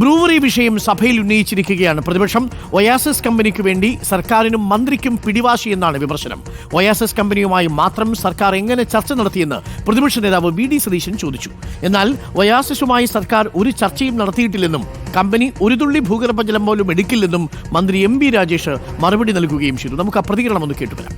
Brewery വിഷയം സഭയിൽ ഉന്നയിച്ചിരിക്കുകയാണ്. പ്രതിപക്ഷം ഒയാസിസ് കമ്പനിക്ക് വേണ്ടി സർക്കാരിനും മന്ത്രിക്കും പിടിവാശി എന്നാണ് വിമർശനം. ഒയാസിസ് കമ്പനിയുമായി മാത്രം സർക്കാർ എങ്ങനെ ചർച്ച നടത്തിയെന്ന് പ്രതിപക്ഷ നേതാവ് വി ഡി സതീശൻ ചോദിച്ചു. എന്നാൽ ഒയാസിസുമായി സർക്കാർ ഒരു ചർച്ചയും നടത്തിയിട്ടില്ലെന്നും കമ്പനി ഒരു തുള്ളി ഭൂഗർഭജലം പോലും എടുക്കില്ലെന്നും മന്ത്രി എം ബി രാജേഷ് മറുപടി നൽകുകയും ചെയ്തു. നമുക്ക് ആ പ്രതികരണം ഒന്ന് കേട്ടുവരാം.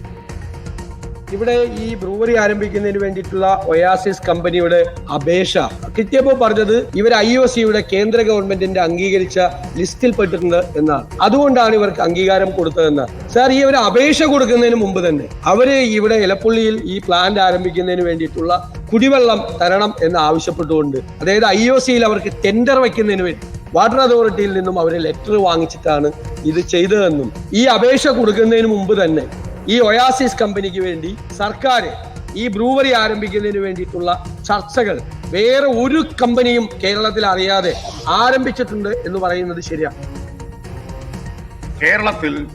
ഇവിടെ ഈ ബ്രൂവറി ആരംഭിക്കുന്നതിന് വേണ്ടിയിട്ടുള്ള ഒയാസിസ് കമ്പനിയുടെ അപേക്ഷ. കിട്ടിയപ്പോൾ പറഞ്ഞത് ഇവർ ഐ ഒ സിയുടെ കേന്ദ്ര ഗവൺമെന്റിന്റെ അംഗീകരിച്ച ലിസ്റ്റിൽ പെട്ടിട്ടുണ്ട് എന്നാണ്. അതുകൊണ്ടാണ് ഇവർക്ക് അംഗീകാരം കൊടുത്തതെന്ന്. സാർ ഈ ഒരു അപേക്ഷ കൊടുക്കുന്നതിന് മുമ്പ് തന്നെ അവർ ഇവിടെ ഇലപ്പുള്ളിയിൽ ഈ പ്ലാന്റ് ആരംഭിക്കുന്നതിന് വേണ്ടിയിട്ടുള്ള കുടിവെള്ളം തരണം എന്ന് ആവശ്യപ്പെട്ടുകൊണ്ട് അതായത് ഐ ഒ സിയിൽ അവർക്ക് ടെൻഡർ വയ്ക്കുന്നതിന് വേണ്ടി വാട്ടർ അതോറിറ്റിയിൽ നിന്നും അവർ ലെറ്റർ വാങ്ങിച്ചിട്ടാണ് ഇത് ചെയ്തതെന്നും ഈ അപേക്ഷ കൊടുക്കുന്നതിന് മുമ്പ് തന്നെ ഈ ഒയാസിസ് കമ്പനിക്ക് വേണ്ടി സർക്കാർ ഈ ബ്രൂവറി ആരംഭിക്കുന്നതിന് വേണ്ടിയിട്ടുള്ള ചർച്ചകൾ വേറെ ഒരു കമ്പനിയും കേരളത്തിൽ അറിയാതെ ആരംഭിച്ചിട്ടുണ്ട് എന്ന് പറയുന്നത് ശരിയാണ് കേരളത്തിൽ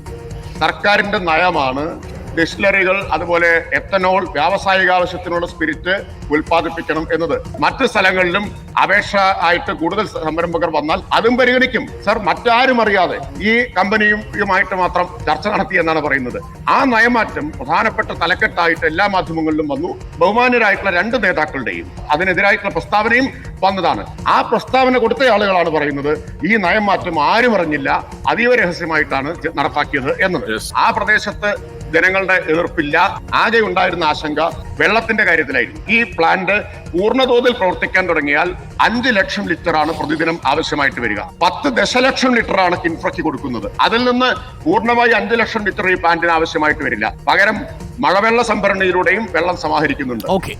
സർക്കാരിന്റെ നയമാണ് ഡിസ്റ്റിലറികൾ അതുപോലെ എത്തനോൾ വ്യാവസായിക ആവശ്യത്തിനുള്ള സ്പിരിറ്റ് ഉൽപ്പാദിപ്പിക്കണം എന്നത്. മറ്റ് സ്ഥലങ്ങളിലും അപേക്ഷ ആയിട്ട് കൂടുതൽ സംരംഭകർ വന്നാൽ അതും പരിഗണിക്കും. സർ മറ്റാരും അറിയാതെ ഈ കമ്പനിയുമായിട്ട് മാത്രം ചർച്ച നടത്തി എന്നാണ് പറയുന്നത്. ആ നയമാറ്റം പ്രധാനപ്പെട്ട തലക്കെട്ടായിട്ട് എല്ലാ മാധ്യമങ്ങളിലും വന്നു. ബഹുമാനരായിട്ടുള്ള രണ്ട് നേതാക്കളുടെയും അതിനെതിരായിട്ടുള്ള പ്രസ്താവനയും വന്നതാണ്. ആ പ്രസ്താവന കൊടുത്ത ആളുകളാണ് പറയുന്നത് ഈ നയം മാറ്റം ആരും അറിഞ്ഞില്ല അതീവ രഹസ്യമായിട്ടാണ് നടപ്പാക്കിയത് എന്നത്. ആ പ്രദേശത്ത് ജനങ്ങളുടെ എതിർപ്പില്ല. ആകെ ഉണ്ടായിരുന്ന ആശങ്ക വെള്ളത്തിന്റെ കാര്യത്തിലായിരുന്നു. ഈ പ്ലാന്റ് പൂർണതോതിൽ പ്രവർത്തിക്കാൻ തുടങ്ങിയാൽ അഞ്ച് ലക്ഷം ലിറ്ററാണ് പ്രതിദിനം ആവശ്യമായിട്ട് വരിക. പത്ത് ദശലക്ഷം ലിറ്ററാണ് കിൻഫ്രയ്ക്ക് കൊടുക്കുന്നത്. അതിൽ നിന്ന് പൂർണമായി അഞ്ച് ലക്ഷം ലിറ്റർ ഈ പ്ലാന്റിന് ആവശ്യമായിട്ട് വരില്ല. പകരം മഴവെള്ള സംഭരണിയിലൂടെയും വെള്ളം സമാഹരിക്കുന്നുണ്ട്. ഓക്കെ.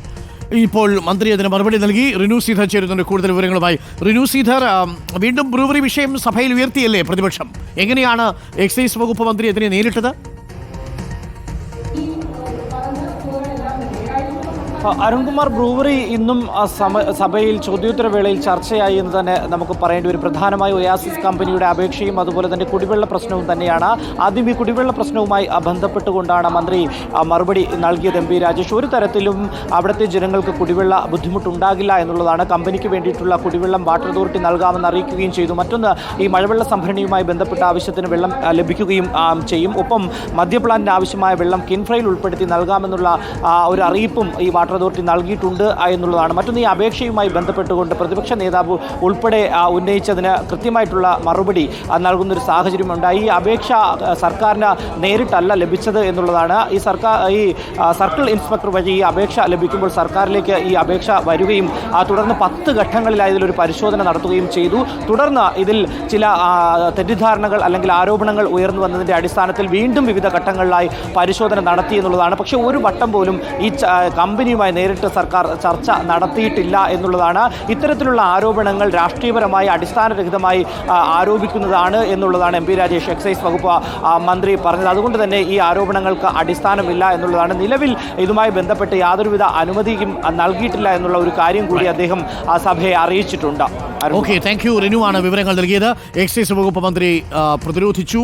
ഇപ്പോൾ മന്ത്രി അതിന് മറുപടി നൽകി. റിനു സീധർ ചേരുന്നുണ്ട് കൂടുതൽ വിവരങ്ങളുമായി. റിനു സീധർ വീണ്ടും ബ്രൂവറി വിഷയം സഭയിൽ ഉയർത്തിയല്ലേ പ്രതിപക്ഷം? എങ്ങനെയാണ് എക്സൈസ് വകുപ്പ് മന്ത്രി അതിനെ നേരിട്ടത്? അരുൺകുമാർ ബ്രൂവറി ഇന്നും സഭയിൽ ചോദ്യോത്തരവേളയിൽ ചർച്ചയായി എന്ന് തന്നെ നമുക്ക് പറയേണ്ടി വരും. പ്രധാനമായി ഒയാസിസ് കമ്പനിയുടെ അപേക്ഷയും അതുപോലെ തന്നെ കുടിവെള്ള പ്രശ്നവും തന്നെയാണ്. ആദ്യം ഈ കുടിവെള്ള പ്രശ്നവുമായി ബന്ധപ്പെട്ടുകൊണ്ടാണ് മന്ത്രി മറുപടി നൽകിയത് എം പി രാജേഷ്. ഒരു തരത്തിലും അവിടുത്തെ ജനങ്ങൾക്ക് കുടിവെള്ള ബുദ്ധിമുട്ടുണ്ടാകില്ല എന്നുള്ളതാണ്. കമ്പനിക്ക് വേണ്ടിയിട്ടുള്ള കുടിവെള്ളം വാട്ടർ അതോറിറ്റി നൽകാമെന്ന് അറിയിക്കുകയും ചെയ്തു. മറ്റൊന്ന് ഈ മഴവെള്ള സംഭരണിയുമായി ബന്ധപ്പെട്ട ആവശ്യത്തിന് വെള്ളം ലഭിക്കുകയും ചെയ്യും. ഒപ്പം മദ്യ പ്ലാന്റിന് ആവശ്യമായ വെള്ളം കിൻഫ്രയിൽ ഉൾപ്പെടുത്തി നൽകാമെന്നുള്ള ഒരു അറിയിപ്പും ഈ വാട്ടർ അതോറിറ്റി നൽകിയിട്ടുണ്ട് എന്നുള്ളതാണ്. മറ്റൊന്ന് ഈ അപേക്ഷയുമായി ബന്ധപ്പെട്ടുകൊണ്ട് പ്രതിപക്ഷ നേതാവ് ഉൾപ്പെടെ ഉന്നയിച്ചതിന് കൃത്യമായിട്ടുള്ള മറുപടി നൽകുന്നൊരു സാഹചര്യം ഉണ്ടായി ഈ അപേക്ഷ സർക്കാരിന് നേരിട്ടല്ല ലഭിച്ചത് എന്നുള്ളതാണ്. ഈ സർക്കാർ ഈ സർക്കിൾ ഇൻസ്പെക്ടർ വഴി ഈ അപേക്ഷ ലഭിക്കുമ്പോൾ സർക്കാരിലേക്ക് ഈ അപേക്ഷ വരികയും തുടർന്ന് പത്ത് ഘട്ടങ്ങളിലായി ഇതിലൊരു പരിശോധന നടത്തുകയും ചെയ്തു. തുടർന്ന് ഇതിൽ ചില തെറ്റിദ്ധാരണകൾ അല്ലെങ്കിൽ ആരോപണങ്ങൾ ഉയർന്നു വന്നതിന്റെ അടിസ്ഥാനത്തിൽ വീണ്ടും വിവിധ ഘട്ടങ്ങളിലായി പരിശോധന നടത്തി എന്നുള്ളതാണ്. പക്ഷേ ഒരു വട്ടം പോലും ഈ ച- കമ്പനിയുമായി നേരിട്ട് സർക്കാർ ചർച്ച നടത്തിയിട്ടില്ല എന്നുള്ളതാണ് ഇത്തരത്തിലുള്ള ആരോപണങ്ങൾ രാഷ്ട്രീയപരമായി അടിസ്ഥാനരഹിതമായി ആരോപിക്കുന്നതാണ് എന്നുള്ളതാണ് എം പി രാജേഷ് എക്സൈസ് വകുപ്പ് മന്ത്രി പറഞ്ഞത്. അതുകൊണ്ട് തന്നെ ഈ ആരോപണങ്ങൾക്ക് അടിസ്ഥാനമില്ല എന്നുള്ളതാണ്. നിലവിൽ ഇതുമായി ബന്ധപ്പെട്ട് യാതൊരുവിധ അനുമതിയും നൽകിയിട്ടില്ല എന്നുള്ള ഒരു കാര്യം കൂടി അദ്ദേഹം ആ സഭയെ അറിയിച്ചിട്ടുണ്ട്. ഓക്കെ താങ്ക് യു റിനു ആണ് വിവരങ്ങൾ നൽകിയത്. എക്സൈസ് വകുപ്പ് മന്ത്രി പ്രതിരോധിച്ചു.